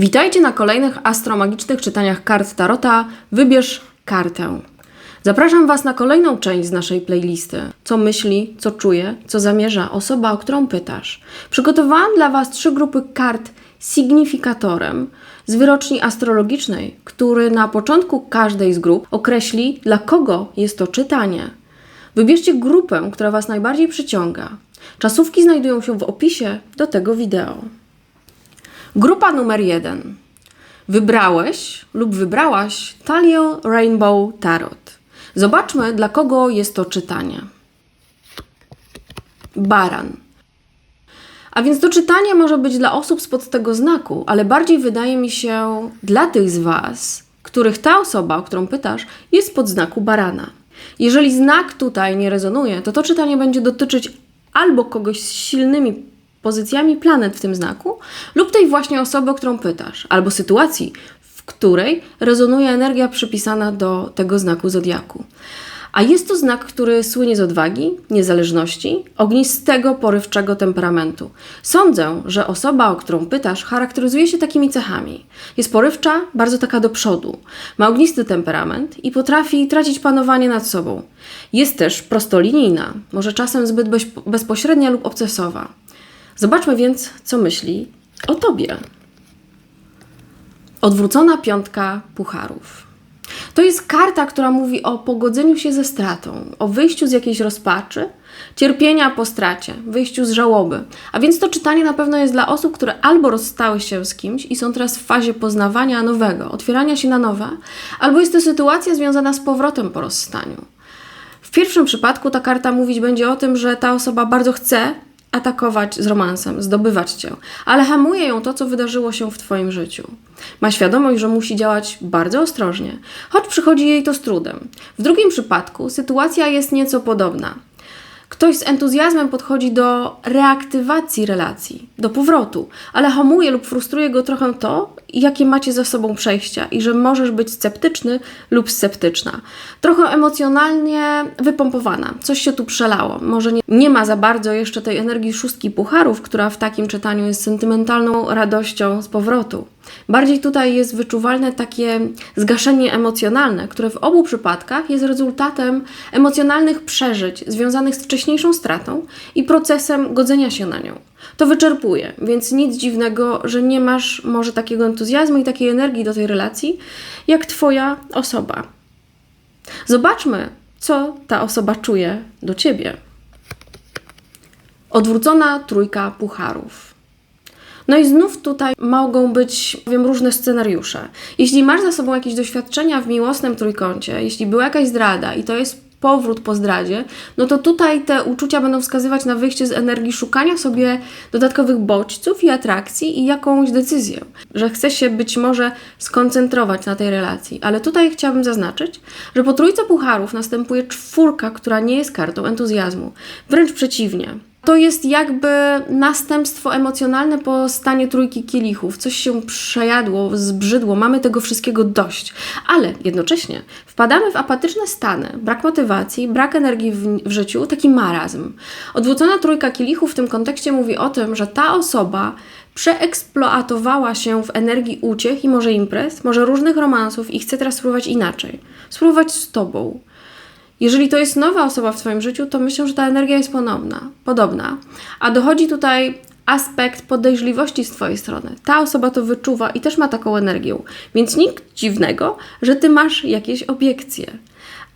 Witajcie na kolejnych astromagicznych czytaniach kart Tarota. Wybierz kartę. Zapraszam Was na kolejną część z naszej playlisty. Co myśli, co czuje, co zamierza osoba, o którą pytasz. Przygotowałam dla Was trzy grupy kart signifikatorem z wyroczni astrologicznej, który na początku każdej z grup określi, dla kogo jest to czytanie. Wybierzcie grupę, która Was najbardziej przyciąga. Czasówki znajdują się w opisie do tego wideo. Grupa numer jeden. Wybrałeś lub wybrałaś Talio Rainbow Tarot. Zobaczmy, dla kogo jest to czytanie. Baran. A więc to czytanie może być dla osób spod tego znaku, ale bardziej wydaje mi się dla tych z Was, których ta osoba, o którą pytasz, jest pod znaku barana. Jeżeli znak tutaj nie rezonuje, to to czytanie będzie dotyczyć albo kogoś z silnymi pozycjami planet w tym znaku, lub tej właśnie osoby, o którą pytasz, albo sytuacji, w której rezonuje energia przypisana do tego znaku zodiaku. A jest to znak, który słynie z odwagi, niezależności, ognistego, porywczego temperamentu. Sądzę, że osoba, o którą pytasz, charakteryzuje się takimi cechami. Jest porywcza, bardzo taka do przodu, ma ognisty temperament i potrafi tracić panowanie nad sobą. Jest też prostolinijna, może czasem zbyt bezpośrednia lub obcesowa. Zobaczmy więc, co myśli o tobie. Odwrócona piątka pucharów. To jest karta, która mówi o pogodzeniu się ze stratą, o wyjściu z jakiejś rozpaczy, cierpienia po stracie, wyjściu z żałoby. A więc to czytanie na pewno jest dla osób, które albo rozstały się z kimś i są teraz w fazie poznawania nowego, otwierania się na nowe, albo jest to sytuacja związana z powrotem po rozstaniu. W pierwszym przypadku ta karta mówić będzie o tym, że ta osoba bardzo chce atakować z romansem, zdobywać cię, ale hamuje ją to, co wydarzyło się w twoim życiu. Ma świadomość, że musi działać bardzo ostrożnie, choć przychodzi jej to z trudem. W drugim przypadku sytuacja jest nieco podobna. Ktoś z entuzjazmem podchodzi do reaktywacji relacji, do powrotu, ale hamuje lub frustruje go trochę to, jakie macie za sobą przejścia i że możesz być sceptyczny lub sceptyczna. Trochę emocjonalnie wypompowana, coś się tu przelało. Może nie, nie ma za bardzo jeszcze tej energii szóstki pucharów, która w takim czytaniu jest sentymentalną radością z powrotu. Bardziej tutaj jest wyczuwalne takie zgaszenie emocjonalne, które w obu przypadkach jest rezultatem emocjonalnych przeżyć związanych z wcześniejszą stratą i procesem godzenia się na nią. To wyczerpuje, więc nic dziwnego, że nie masz może takiego entuzjazmu i takiej energii do tej relacji, jak Twoja osoba. Zobaczmy, co ta osoba czuje do Ciebie. Odwrócona trójka pucharów. No i znów tutaj mogą być, wiem, różne scenariusze. Jeśli masz za sobą jakieś doświadczenia w miłosnym trójkącie, jeśli była jakaś zdrada i to jest powrót po zdradzie, no to tutaj te uczucia będą wskazywać na wyjście z energii szukania sobie dodatkowych bodźców i atrakcji i jakąś decyzję, że chce się być może skoncentrować na tej relacji. Ale tutaj chciałabym zaznaczyć, że po trójce pucharów następuje czwórka, która nie jest kartą entuzjazmu. Wręcz przeciwnie. To jest jakby następstwo emocjonalne po stanie trójki kielichów. Coś się przejadło, zbrzydło, mamy tego wszystkiego dość. Ale jednocześnie wpadamy w apatyczne stany, brak motywacji, brak energii w, w życiu, taki marazm. Odwrócona trójka kielichów w tym kontekście mówi o tym, że ta osoba przeeksploatowała się w energii uciech i może imprez, może różnych romansów i chce teraz spróbować inaczej. Spróbować z Tobą jeżeli to jest nowa osoba w Twoim życiu, to myślę, że ta energia jest ponowna, podobna. A dochodzi tutaj aspekt podejrzliwości z Twojej strony. Ta osoba to wyczuwa i też ma taką energię, więc nic dziwnego, że Ty masz jakieś obiekcje.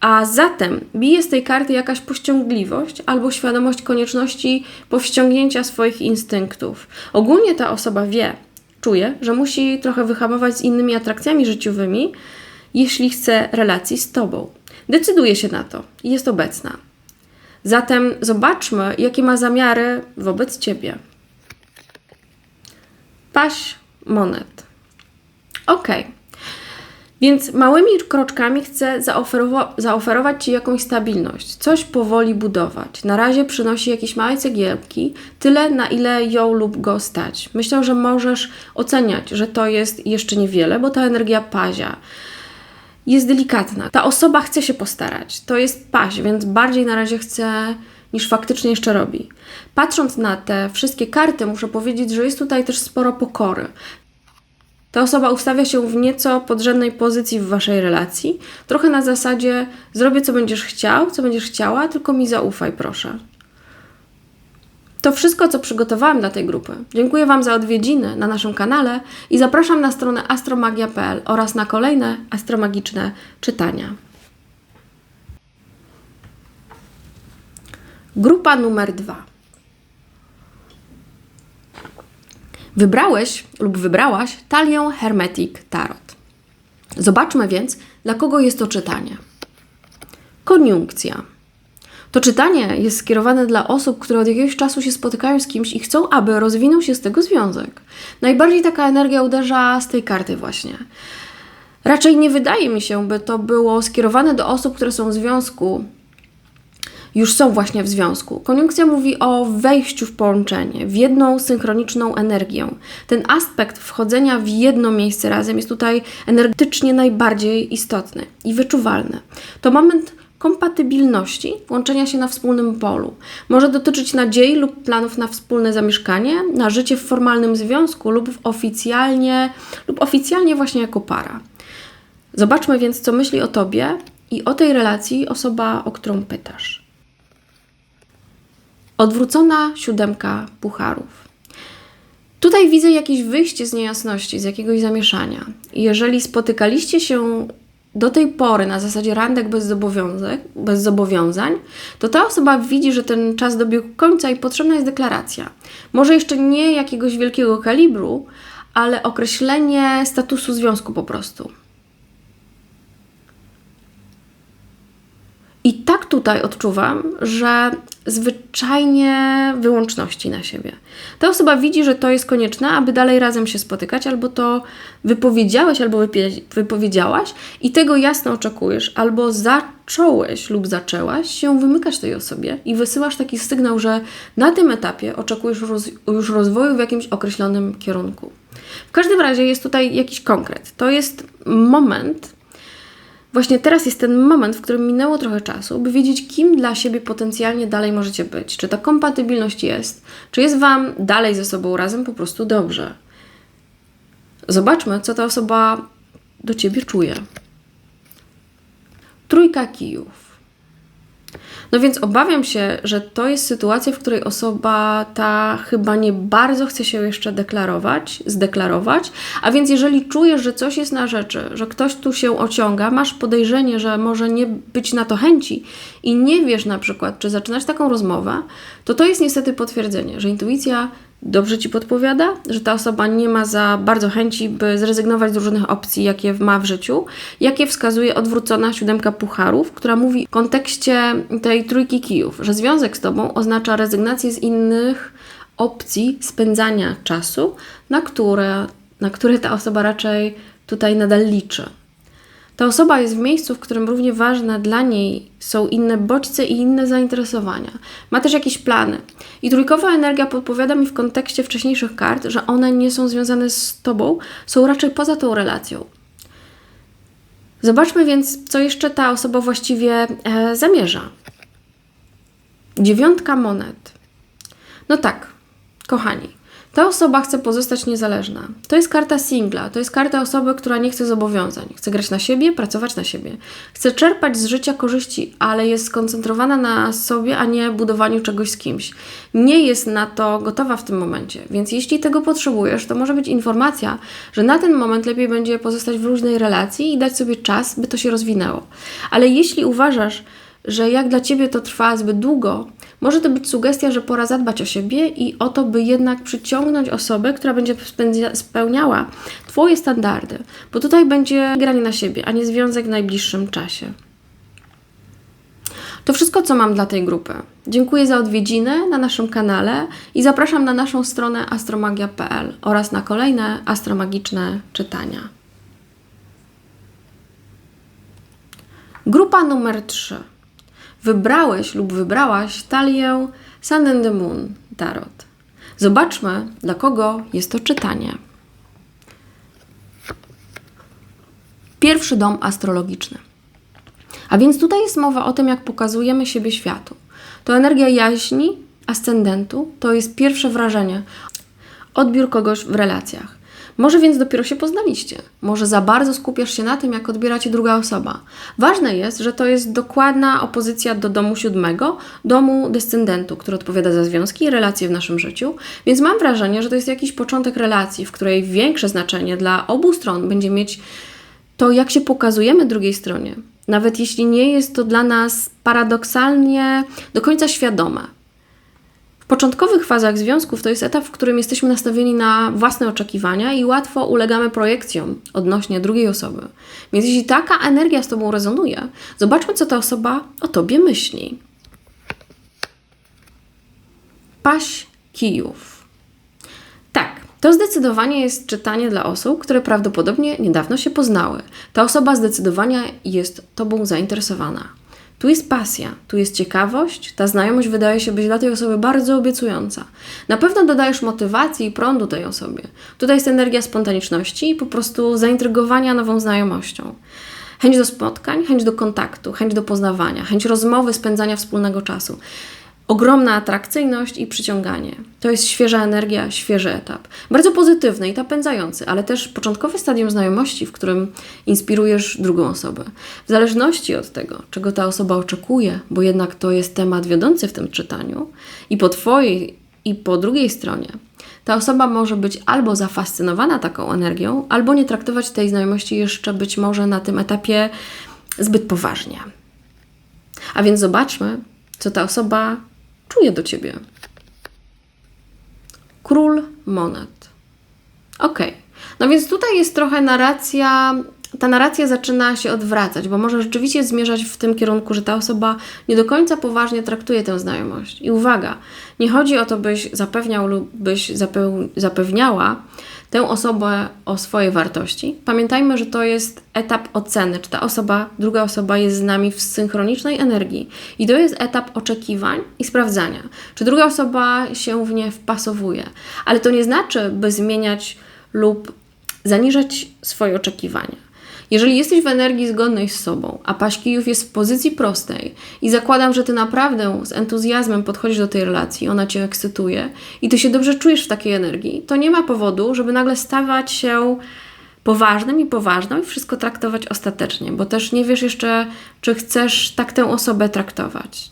A zatem bije z tej karty jakaś pościągliwość albo świadomość konieczności powściągnięcia swoich instynktów. Ogólnie ta osoba wie, czuje, że musi trochę wyhamować z innymi atrakcjami życiowymi, jeśli chce relacji z Tobą decyduje się na to i jest obecna. Zatem zobaczmy, jakie ma zamiary wobec ciebie. Paś monet. Ok. Więc małymi kroczkami chcę zaoferowa- zaoferować Ci jakąś stabilność, coś powoli budować. Na razie przynosi jakieś małe cegiełki, tyle na ile ją lub go stać. Myślę, że możesz oceniać, że to jest jeszcze niewiele, bo ta energia pazia jest delikatna. Ta osoba chce się postarać. To jest paź, więc bardziej na razie chce niż faktycznie jeszcze robi. Patrząc na te wszystkie karty, muszę powiedzieć, że jest tutaj też sporo pokory. Ta osoba ustawia się w nieco podrzędnej pozycji w waszej relacji, trochę na zasadzie zrobię co będziesz chciał, co będziesz chciała, tylko mi zaufaj, proszę. To wszystko, co przygotowałam dla tej grupy. Dziękuję Wam za odwiedziny na naszym kanale i zapraszam na stronę astromagia.pl oraz na kolejne astromagiczne czytania. Grupa numer dwa. Wybrałeś lub wybrałaś talię Hermetic Tarot. Zobaczmy więc, dla kogo jest to czytanie. Koniunkcja. To czytanie jest skierowane dla osób, które od jakiegoś czasu się spotykają z kimś i chcą, aby rozwinął się z tego związek. Najbardziej taka energia uderza z tej karty właśnie. Raczej nie wydaje mi się, by to było skierowane do osób, które są w związku, już są właśnie w związku. Koniunkcja mówi o wejściu w połączenie, w jedną synchroniczną energię. Ten aspekt wchodzenia w jedno miejsce razem jest tutaj energetycznie najbardziej istotny i wyczuwalny. To moment kompatybilności, łączenia się na wspólnym polu. Może dotyczyć nadziei lub planów na wspólne zamieszkanie, na życie w formalnym związku lub oficjalnie, lub oficjalnie właśnie jako para. Zobaczmy więc, co myśli o Tobie i o tej relacji osoba, o którą pytasz. Odwrócona siódemka pucharów. Tutaj widzę jakieś wyjście z niejasności, z jakiegoś zamieszania. Jeżeli spotykaliście się do tej pory na zasadzie randek bez zobowiązań, bez zobowiązań, to ta osoba widzi, że ten czas dobiegł końca i potrzebna jest deklaracja. Może jeszcze nie jakiegoś wielkiego kalibru, ale określenie statusu związku po prostu. I tak tutaj odczuwam, że zwyczajnie wyłączności na siebie. Ta osoba widzi, że to jest konieczne, aby dalej razem się spotykać, albo to wypowiedziałeś, albo wypowiedziałaś i tego jasno oczekujesz, albo zacząłeś lub zaczęłaś się wymykać tej osobie i wysyłasz taki sygnał, że na tym etapie oczekujesz roz już rozwoju w jakimś określonym kierunku. W każdym razie jest tutaj jakiś konkret. To jest moment, Właśnie teraz jest ten moment, w którym minęło trochę czasu, by wiedzieć, kim dla siebie potencjalnie dalej możecie być. Czy ta kompatybilność jest, czy jest Wam dalej ze sobą razem po prostu dobrze. Zobaczmy, co ta osoba do Ciebie czuje. Trójka kijów. No więc obawiam się, że to jest sytuacja, w której osoba ta chyba nie bardzo chce się jeszcze deklarować, zdeklarować, a więc jeżeli czujesz, że coś jest na rzeczy, że ktoś tu się ociąga, masz podejrzenie, że może nie być na to chęci i nie wiesz na przykład, czy zaczynasz taką rozmowę, to to jest niestety potwierdzenie, że intuicja dobrze ci podpowiada, że ta osoba nie ma za bardzo chęci, by zrezygnować z różnych opcji, jakie ma w życiu, jakie wskazuje odwrócona siódemka pucharów, która mówi w kontekście tej trójki kijów, że związek z tobą oznacza rezygnację z innych opcji spędzania czasu, na które, na które ta osoba raczej tutaj nadal liczy. Ta osoba jest w miejscu, w którym równie ważne dla niej są inne bodźce i inne zainteresowania. Ma też jakieś plany. I trójkowa energia podpowiada mi w kontekście wcześniejszych kart, że one nie są związane z tobą, są raczej poza tą relacją. Zobaczmy więc, co jeszcze ta osoba właściwie e, zamierza. Dziewiątka monet. No tak, kochani, ta osoba chce pozostać niezależna. To jest karta singla, to jest karta osoby, która nie chce zobowiązań. Chce grać na siebie, pracować na siebie. Chce czerpać z życia korzyści, ale jest skoncentrowana na sobie, a nie budowaniu czegoś z kimś. Nie jest na to gotowa w tym momencie, więc jeśli tego potrzebujesz, to może być informacja, że na ten moment lepiej będzie pozostać w luźnej relacji i dać sobie czas, by to się rozwinęło. Ale jeśli uważasz, że jak dla ciebie to trwa zbyt długo, może to być sugestia, że pora zadbać o siebie i o to, by jednak przyciągnąć osobę, która będzie spełniała Twoje standardy, bo tutaj będzie granie na siebie, a nie związek w najbliższym czasie. To wszystko, co mam dla tej grupy. Dziękuję za odwiedziny na naszym kanale i zapraszam na naszą stronę astromagia.pl oraz na kolejne astromagiczne czytania. Grupa numer 3 wybrałeś lub wybrałaś talię Sun and the Moon Tarot. Zobaczmy, dla kogo jest to czytanie. Pierwszy dom astrologiczny. A więc tutaj jest mowa o tym, jak pokazujemy siebie światu. To energia jaźni, ascendentu, to jest pierwsze wrażenie, odbiór kogoś w relacjach. Może więc dopiero się poznaliście. Może za bardzo skupiasz się na tym, jak odbieracie druga osoba. Ważne jest, że to jest dokładna opozycja do domu siódmego, domu descendentu, który odpowiada za związki i relacje w naszym życiu. Więc mam wrażenie, że to jest jakiś początek relacji, w której większe znaczenie dla obu stron będzie mieć to, jak się pokazujemy drugiej stronie. Nawet jeśli nie jest to dla nas paradoksalnie do końca świadome. Początkowych fazach związków to jest etap, w którym jesteśmy nastawieni na własne oczekiwania i łatwo ulegamy projekcjom odnośnie drugiej osoby. Więc jeśli taka energia z Tobą rezonuje, zobaczmy, co ta osoba o Tobie myśli. Paść kijów. Tak, to zdecydowanie jest czytanie dla osób, które prawdopodobnie niedawno się poznały. Ta osoba zdecydowanie jest Tobą zainteresowana. Tu jest pasja, tu jest ciekawość, ta znajomość wydaje się być dla tej osoby bardzo obiecująca. Na pewno dodajesz motywacji i prądu tej osobie. Tutaj jest energia spontaniczności i po prostu zaintrygowania nową znajomością. Chęć do spotkań, chęć do kontaktu, chęć do poznawania, chęć rozmowy, spędzania wspólnego czasu ogromna atrakcyjność i przyciąganie. To jest świeża energia, świeży etap. Bardzo pozytywny i napędzający, ale też początkowe stadium znajomości, w którym inspirujesz drugą osobę. W zależności od tego, czego ta osoba oczekuje, bo jednak to jest temat wiodący w tym czytaniu, i po Twojej, i po drugiej stronie, ta osoba może być albo zafascynowana taką energią, albo nie traktować tej znajomości jeszcze być może na tym etapie zbyt poważnie. A więc zobaczmy, co ta osoba czuje do ciebie. Król monet. Ok. No więc tutaj jest trochę narracja. Ta narracja zaczyna się odwracać, bo może rzeczywiście zmierzać w tym kierunku, że ta osoba nie do końca poważnie traktuje tę znajomość. I uwaga, nie chodzi o to, byś zapewniał lub byś zapewniała, tę osobę o swojej wartości. Pamiętajmy, że to jest etap oceny, czy ta osoba, druga osoba jest z nami w synchronicznej energii. I to jest etap oczekiwań i sprawdzania, czy druga osoba się w nie wpasowuje. Ale to nie znaczy, by zmieniać lub zaniżać swoje oczekiwania. Jeżeli jesteś w energii zgodnej z sobą, a Paśkijów jest w pozycji prostej i zakładam, że Ty naprawdę z entuzjazmem podchodzisz do tej relacji, ona Cię ekscytuje i Ty się dobrze czujesz w takiej energii, to nie ma powodu, żeby nagle stawać się poważnym i poważną i wszystko traktować ostatecznie, bo też nie wiesz jeszcze, czy chcesz tak tę osobę traktować.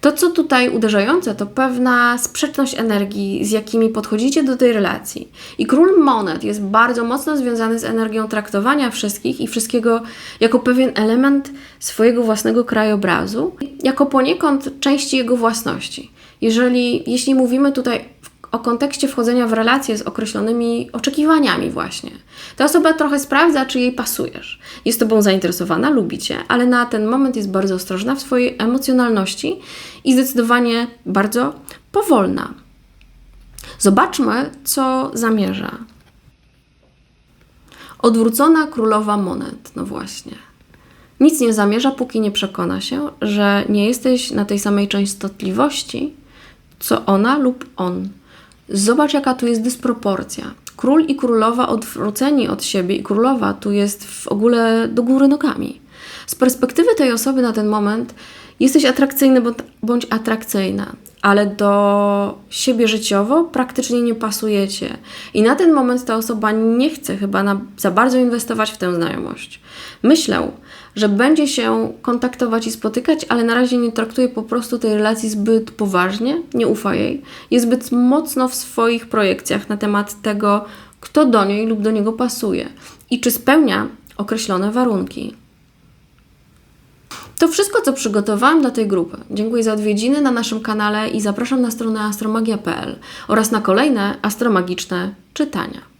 To, co tutaj uderzające, to pewna sprzeczność energii, z jakimi podchodzicie do tej relacji. I król monet jest bardzo mocno związany z energią traktowania wszystkich i wszystkiego jako pewien element swojego własnego krajobrazu, jako poniekąd części jego własności. Jeżeli, jeśli mówimy tutaj o kontekście wchodzenia w relacje z określonymi oczekiwaniami, właśnie. Ta osoba trochę sprawdza, czy jej pasujesz. Jest Tobą zainteresowana, lubi Cię, ale na ten moment jest bardzo ostrożna w swojej emocjonalności i zdecydowanie bardzo powolna. Zobaczmy, co zamierza. Odwrócona królowa monet, no właśnie. Nic nie zamierza, póki nie przekona się, że nie jesteś na tej samej częstotliwości, co ona lub on. Zobacz, jaka tu jest dysproporcja. Król i królowa odwróceni od siebie, i królowa tu jest w ogóle do góry nogami. Z perspektywy tej osoby na ten moment jesteś atrakcyjny bądź atrakcyjna, ale do siebie życiowo praktycznie nie pasujecie. I na ten moment ta osoba nie chce chyba na, za bardzo inwestować w tę znajomość. Myślę, że będzie się kontaktować i spotykać, ale na razie nie traktuje po prostu tej relacji zbyt poważnie, nie ufa jej. Jest zbyt mocno w swoich projekcjach na temat tego, kto do niej lub do niego pasuje i czy spełnia określone warunki. To wszystko, co przygotowałam dla tej grupy. Dziękuję za odwiedziny na naszym kanale i zapraszam na stronę astromagia.pl oraz na kolejne astromagiczne czytania.